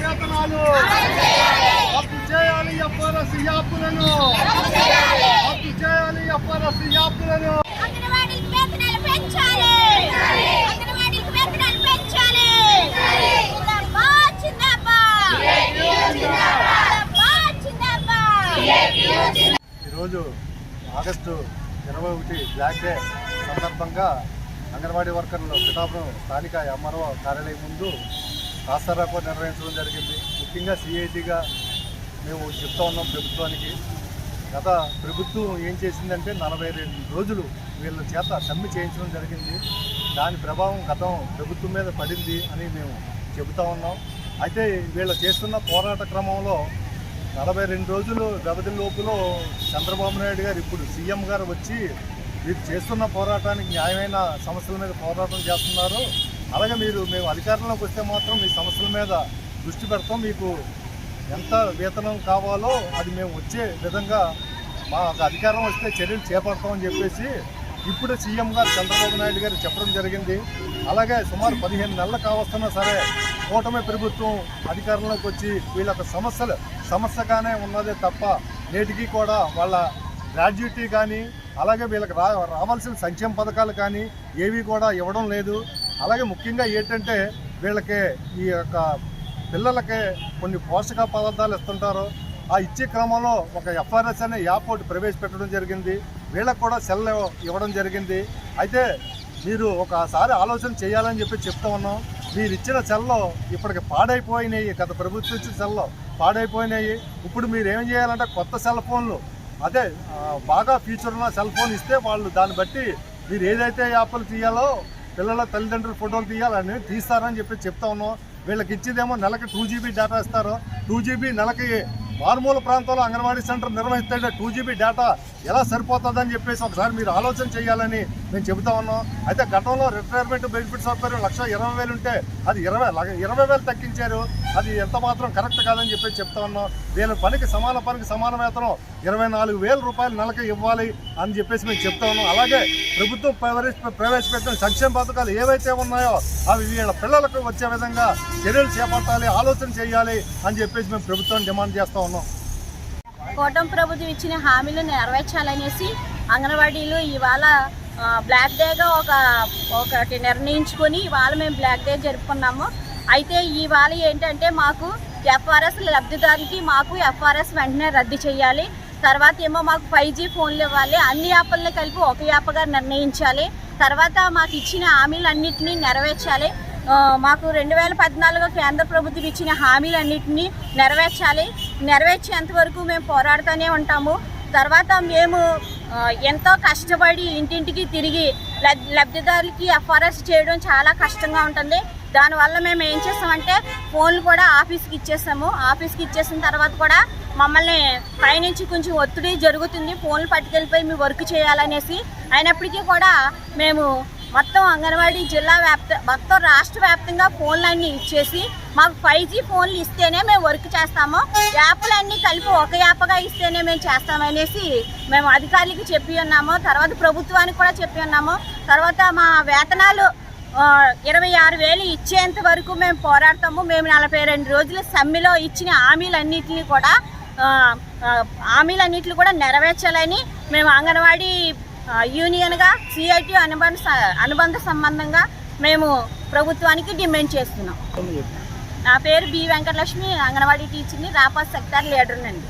వేతనాలు రద్దు చేయాలి యాప్లను. రద్దు చేయాలి యాప్లను. ఈరోజు ఆగస్టు ఇరవై ఒకటి బ్లాక్ డే సందర్భంగా అంగన్వాడీ వర్కర్లు పిఠాపురం స్థానిక ఎంఆర్ఓ కార్యాలయం ముందు రాస్తారోకో నిర్వహించడం జరిగింది. ముఖ్యంగా సిఐటిగా మేము చెప్తా ఉన్నాం ప్రభుత్వానికి. గత ప్రభుత్వం ఏం చేసిందంటే నలభై రెండు రోజులు వీళ్ళ చేత సమ్మె చేయించడం జరిగింది. దాని ప్రభావం గతం ప్రభుత్వం మీద పడింది అని మేము చెబుతా ఉన్నాం. అయితే వీళ్ళు చేస్తున్న పోరాట క్రమంలో నలభై రెండు రోజులు వ్యవధి లోపులో చంద్రబాబు నాయుడు గారు ఇప్పుడు సీఎం గారు వచ్చి వీరు చేస్తున్న పోరాటానికి న్యాయమైన సమస్యల మీద పోరాటం చేస్తున్నారు. అలాగే మీరు మేము అధికారంలోకి వస్తే మాత్రం మీ సమస్యల మీద దృష్టి పెడతాం. మీకు ఎంత వేతనం కావాలో అది మేము వచ్చే విధంగా మా అధికారం వస్తే చర్యలు చేపడతామని చెప్పేసి ఇప్పుడు సీఎం గారు చంద్రబాబు నాయుడు గారు చెప్పడం జరిగింది. అలాగే సుమారు పదిహేను నెలలు కావస్తున్నా సరే కూటమి ప్రభుత్వం అధికారంలోకి వచ్చి వీళ్ళ సమస్యలు సమస్యగానే ఉన్నదే తప్ప నేటికి కూడా వాళ్ళ గ్రాడ్యుయేటీ కానీ అలాగే వీళ్ళకి రా రావాల్సిన సంక్షేమ పథకాలు కానీ ఏవి కూడా ఇవ్వడం లేదు. అలాగే ముఖ్యంగా ఏంటంటే వీళ్ళకి ఈ యొక్క పిల్లలకి కొన్ని పోషక పదార్థాలు ఇస్తుంటారు. ఆ ఇచ్చే క్రమంలో ఒక ఎఫ్ఆర్ఎస్ అనే యాప్ ఒకటి ప్రవేశపెట్టడం జరిగింది. వీళ్ళకి కూడా సెల్ ఇవ్వడం జరిగింది. అయితే మీరు ఒకసారి ఆలోచన చేయాలని చెప్పి చెప్తా ఉన్నాం. మీరు ఇచ్చిన సెల్లో ఇప్పటికి పాడైపోయినాయి. గత ప్రభుత్వం ఇచ్చిన సెల్లో పాడైపోయినాయి. ఇప్పుడు మీరు ఏం చేయాలంటే కొత్త సెల్ ఫోన్లు అదే బాగా ఫీచర్ ఉన్న సెల్ ఫోన్ ఇస్తే వాళ్ళు దాన్ని బట్టి మీరు ఏదైతే యాప్లు తీయాలో పిల్లల తల్లిదండ్రులు ఫోటోలు తీయాలని తీస్తారని చెప్పి చెప్తా ఉన్నాం. వీళ్ళకి ఇచ్చేదేమో నెలకి టూ జీబీ డేటా ఇస్తారు. టూ జీబీ నెలకి మారుమూల ప్రాంతంలో అంగన్వాడీ సెంటర్ నిర్వహిస్తే టూ జీబీ డేటా ఎలా సరిపోతుందని చెప్పేసి ఒకసారి మీరు ఆలోచన చేయాలని మేము చెబుతా ఉన్నాం. అయితే గతంలో రిటైర్మెంట్ బెనిఫిట్ సౌకర్యం లక్ష ఇరవై వేలు ఉంటే అది ఇరవై ఇరవై వేలు తగ్గించారు. అది ఎంత మాత్రం కరెక్ట్ కాదని చెప్పేసి చెప్తా ఉన్నాం. వీళ్ళ పనికి సమాన పనికి సమాన వేతనం ఇరవై నాలుగు వేల రూపాయలు నెలకి ఇవ్వాలి అని చెప్పేసి మేము చెప్తా ఉన్నాం. అలాగే ప్రభుత్వం ప్రవేశ ప్రవేశపెట్టిన సంక్షేమ పథకాలు ఏవైతే ఉన్నాయో అవి వీళ్ళ పిల్లలకు వచ్చే విధంగా చర్యలు చేపట్టాలి ఆలోచన చేయాలి అని చెప్పేసి మేము ప్రభుత్వం డిమాండ్ చేస్తా ఉన్నాం. కూటమి ప్రభుత్వం ఇచ్చిన హామీలు నెరవేర్చాలనేసి అంగన్వాడీలు ఇవాళ బ్లాక్ డేగా ఒక ఒకటి నిర్ణయించుకొని ఇవాళ మేము బ్లాక్ డే జరుపుకున్నాము. అయితే ఇవాళ ఏంటంటే మాకు ఎఫ్ఆర్ఎస్ లబ్ధిదారికి మాకు ఎఫ్ఆర్ఎస్ వెంటనే రద్దు చేయాలి. తర్వాత ఏమో మాకు ఫైవ్ జీ ఫోన్లు ఇవ్వాలి. అన్ని యాప్లను కలిపి ఒక యాప్గా నిర్ణయించాలి. తర్వాత మాకు ఇచ్చిన హామీలన్నింటినీ నెరవేర్చాలి. మాకు రెండు వేల పద్నాలుగు కేంద్ర ప్రభుత్వం ఇచ్చిన హామీలన్నింటినీ నెరవేర్చాలి. నెరవేర్చేంత వరకు మేము పోరాడుతూనే ఉంటాము. తర్వాత మేము ఎంతో కష్టపడి ఇంటింటికి తిరిగి లబ్- లబ్ధిదారులకి ఎఫ్ఆర్ఎస్ చేయడం చాలా కష్టంగా ఉంటుంది. దానివల్ల మేము ఏం చేస్తామంటే ఫోన్లు కూడా ఆఫీస్కి ఇచ్చేసాము ఆఫీస్కి ఇచ్చేసిన తర్వాత కూడా మమ్మల్ని పైనుంచి కొంచెం ఒత్తిడి జరుగుతుంది. ఫోన్లు పట్టుకెళ్ళిపోయి మీ వర్క్ చేయాలనేసి. అయినప్పటికీ కూడా మేము మొత్తం అంగన్వాడీ జిల్లా వ్యాప్త మొత్తం రాష్ట్ర వ్యాప్తంగా ఫోన్లన్నీ ఇచ్చేసి మాకు ఫైవ్ జీ ఫోన్లు ఇస్తేనే మేము వర్క్ చేస్తాము. యాప్లన్నీ కలిపి ఒక యాప్గా ఇస్తేనే మేము చేస్తామనేసి మేము అధికారులకి చెప్పి ఉన్నాము. తర్వాత ప్రభుత్వానికి కూడా చెప్పి ఉన్నాము. తర్వాత మా వేతనాలు ఇరవై ఆరు వేలు ఇచ్చేంత వరకు మేము పోరాడతాము. మేము నలభై రెండు రోజుల సమ్మెలో ఇచ్చిన హామీలన్నింటినీ కూడా హామీలన్నింటినీ కూడా నెరవేర్చాలని మేము అంగన్వాడీ యూనియన్గా సిఐటి అనుబంధ అనుబంధ సంబంధంగా మేము ప్రభుత్వానికి డిమాండ్ చేస్తున్నాం. నా పేరు బి వెంకటలక్ష్మి అంగన్వాడీ టీచర్ని రాపా సెక్టార్ లీడర్నండి.